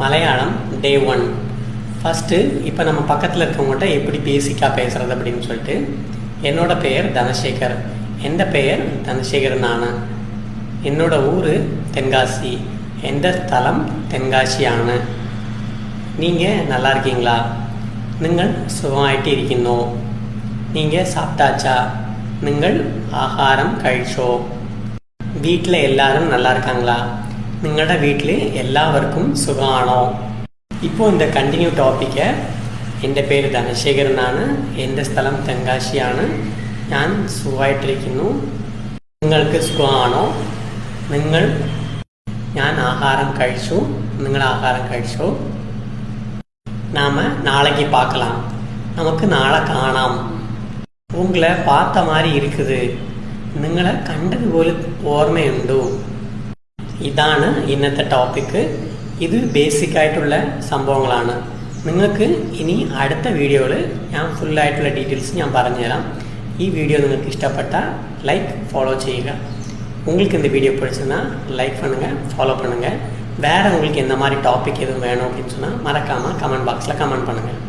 Malayalam day one first இப்போ நம்ம பக்கத்தில் இருக்கவங்கள்ட்ட எப்படி பேசிக்காக பேசுகிறது அப்படின்னு சொல்லிட்டு என்னோடய பெயர் தனசேகர். எந்த பெயர்? தனசேகர் நானா. என்னோடய ஊர் தென்காசி. எந்த ஸ்தலம்? தென்காசி ஆன நீங்கள் நல்லா இருக்கீங்களா? நீங்கள் சுகமாயிட்டு இருக்கணும் நீங்கள் சாப்பிட்டாச்சா? நீங்கள் ஆகாரம் கழிச்சோ? வீட்டில் எல்லாரும் நல்லா இருக்காங்களா? നിങ്ങളുടെ വീട്ടിൽ എല്ലാവർക്കും സുഖമാണോ ഇപ്പോൾ இந்த കണ്ടിന്യൂ ടോപ്പിക്ക് എൻ്റെ പേര് ധനശേഖരൻ എന്നാണ് എൻ്റെ സ്ഥലം തെങ്കാശിയാണ് ഞാൻ സുഖമായിട്ടിരിക്കുന്നു നിങ്ങൾക്ക് സുഖമാണോ നിങ്ങൾ ഞാൻ ആഹാരം കഴിച്ചു നിങ്ങൾ ആഹാരം കഴിച്ചോ நாம நாளைக்கு பார்க்கலாம் நமக்கு நாளை കാണാം உங்களை பார்த்த மாதிரி இருக்குது നിങ്ങളെ കണ്ടതുപോലെ ഓർമ്മയുണ്ടോ ഇതാണ് ഇന്നത്തെ ടോപ്പിക്ക് ഇത് ബേസിക് ആയിട്ടുള്ള സംഭവങ്ങളാണ് നിങ്ങൾക്ക് ഇനി അടുത്ത വീഡിയോയിൽ ഞാൻ ഫുള്ളായിട്ടുള്ള ഡീറ്റെയിൽസ് ഞാൻ പറഞ്ഞുതരാം ഈ വീഡിയോ നിങ്ങൾക്ക് ഇഷ്ടപ്പെട്ട லைக் ஃபாலோ ചെയ്യുക உங்களுக்கு இந்த வீடியோ பிடிச்சதுன்னா லைக் பண்ணுங்கள் ஃபாலோ பண்ணுங்கள் வேறு உங்களுக்கு எந்த மாதிரி டாபிக் எதுவும் வேணும் அப்படின்னு சொன்னால் மறக்காமல் கமெண்ட் பாக்ஸில் கமெண்ட் பண்ணுங்கள்